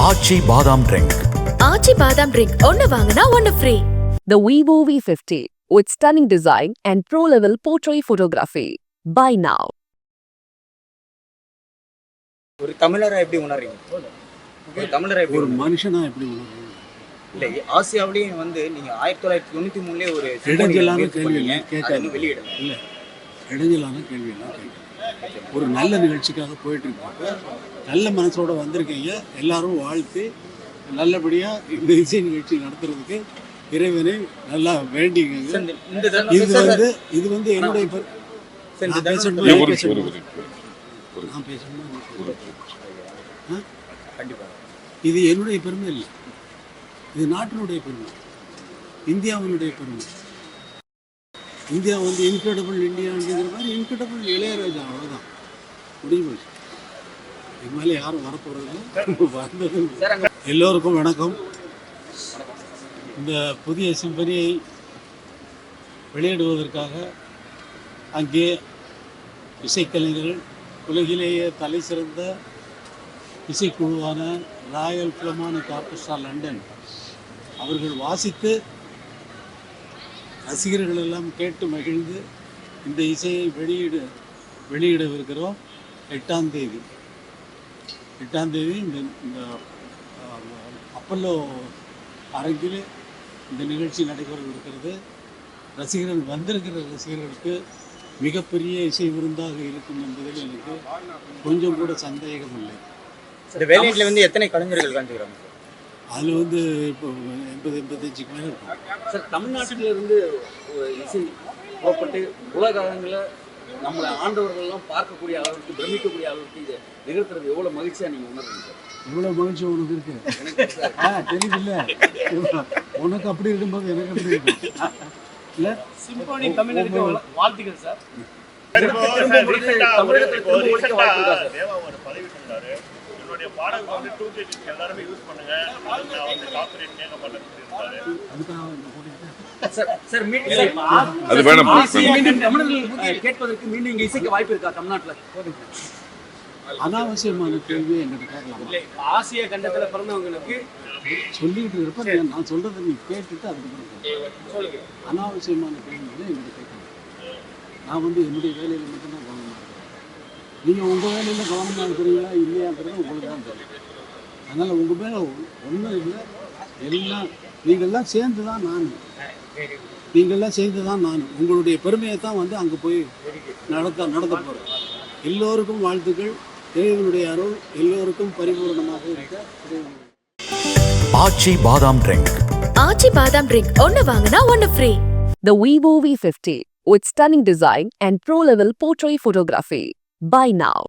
ஆச்சி பாதாம் ட்ரிங்க் ஆச்சி பாதாம் ட்ரிங்க் ஒன்னு வாங்கினா ஒன்னு free The Vivo V50 with stunning design and pro-level portrait photography. Buy now. ஒரு தமிழரை எப்படி உணர்றீங்க ஒரு தமிழரை எப்படி ஒரு உணர்றீங்க? மனுஷனா எப்படி உணர்றது இல்ல ஆசியாவிலேயும் வந்து நீங்க ஆயிரத்தி தொள்ளாயிரத்தி தொண்ணூத்தி மூணுலயே ஒரு இடைஞ்சலான கேள்வி பண்ணீங்க. எல்லாம் அது கேட்காது இன்னும் வெளியிடல இல்லை இடைஞ்சலான கேள்வி எல்லாம் கேட்காது ஒரு நல்ல நிகழ்ச்சிக்காக போயிட்டு இருக்கோம் நல்ல மனசோட வந்திருக்கீங்க. எல்லாரும் வாழ்த்து நல்லபடியாக இந்த இசை நிகழ்ச்சி நடத்துறதுக்கு இறைவனை நல்லா தருணம் இது வந்து இது வந்து என்னுடைய நான் பேசணுமா? நான் பேசணுமா? இது என்னுடைய பெருமை இல்லை. இது நாட்டினுடைய பெருமை. இந்தியாவினுடைய பெருமை. இந்தியா வந்து இன்கிரெடிபிள் இந்தியாங்கிற மாதிரி இன்கிரெடிபிள் இளையராஜா அவ்வளோதான் முடிஞ்சு போச்சு? இது மேலே யாரும் வரப்போகிறதில்ல எல்லோருக்கும் வணக்கம். இந்த புதிய சிம்பனியை வெளியிடுவதற்காக அங்கே இசைக்கலைஞர்கள் உலகிலேயே தலை சிறந்த இசைக்குழுவான ராயல் ஃபிலமானிக் ஆர்கெஸ்ட்ரா லண்டன் அவர்கள் வாசித்து ரசிகர்கள் எல்லாம் கேட்டு மகிழ்ந்து இந்த இசையை வெளியிட வெளியிடவிருக்கிறோம். எட்டாம் தேதி. எட்டாம் தேதி இந்த இந்த அப்பல்லோ அரங்கில் இந்த நிகழ்ச்சி நடைபெறவிருக்கிறது. ரசிகர்கள் வந்திருக்கிற ரசிகர்களுக்கு மிகப்பெரிய இசை விருந்தாக இருக்கும் என்பதில் எனக்கு கொஞ்சம் கூட சந்தேகம் இல்லை இந்த வேலையில வந்து எத்தனை கலைஞர்கள் காஞ்சுக்கிறாங்க அதில் வந்து இப்போ எண்பது எண்பத்தஞ்சுக்கு மேலே இருக்கும் சார் தமிழ்நாட்டில இருந்து ஒரு இசை புறப்பட்டு உலக அளவில் நம்மளை ஆண்டவர்கள் எல்லாம் பார்க்கக்கூடிய அளவுக்கு பிரமிக்கக்கூடிய அளவுக்கு இதை நிகழ்த்துறது எவ்வளவு மகிழ்ச்சியா நீங்க உணர்றீங்க சார் இவ்வளோ மகிழ்ச்சி உனக்கு இருக்கு ஆ தெரியுதுல்ல உனக்கு அப்படி இருக்கும்போது எனக்கு அப்படி இருக்கும் இல்லை சிம்போனி தமிழருக்கு வாழ்த்துக்கள் சார் ஆ தேவா ஒரு பதிவு என்னுடைய பாடல்கள் வந்து டூ கே எல்லாருமே யூஸ் பண்ணுங்க. நான் வந்து காப்பிரைட் கேட்க மாட்டேன்னு சொல்லியிருந்தாரு அதுக்காக இந்த போட்டிட்டு சார் சார் மீ- அது வேணும். இசையை மீண்டும் தமிழர்கள் அஹ், கேட்பதற்கு மீண்டும் இங்க இசைக்க வாய்ப்பு இருக்கா தமிழ்நாட்டுல? அனாவசியமான கேள்வி என்கிட்ட கேட்கலாம்? இல்லை ஆசிய கண்டத்துல பிறந்தவங்களுக்கு சொல்லிட்டு இருப்ப நான் சொல்றதை நீ கேட்டுட்டு அதுக்கப்புறம். அனாவசியமான கேள்விகளை என்கிட்ட கேட்கலாம் நான் வந்து என்னுடைய வேலையில் மட்டும்தான் நீங்கள் உங்கள் வேலையில் கவனமாக இருக்கிறீங்களா இல்லையாங்கிறது உங்களுக்கு தான் தெரியும். அதனால் உங்கள் மேலே ஒன்றும் இல்லை. எல்லாம் நீங்கள்லாம் சேர்ந்து தான் நான் நீங்கள்லாம் சேர்ந்து தான் நான் உங்களுடைய பெருமையை தான் வந்து அங்கே போய் நடத்த நடத்த போகிறேன் எல்லோருக்கும் வாழ்த்துக்கள். இறைவனுடைய அருள் எல்லோருக்கும் பரிபூரணமாக இருக்க ஆச்சி பாதாம் ட்ரிங்க். ஆச்சி பாதாம் ட்ரிங்க். ஒன்னு வாங்கினா ஒன்னு free The Vivo V50 with stunning design and pro-level portrait photography. by now.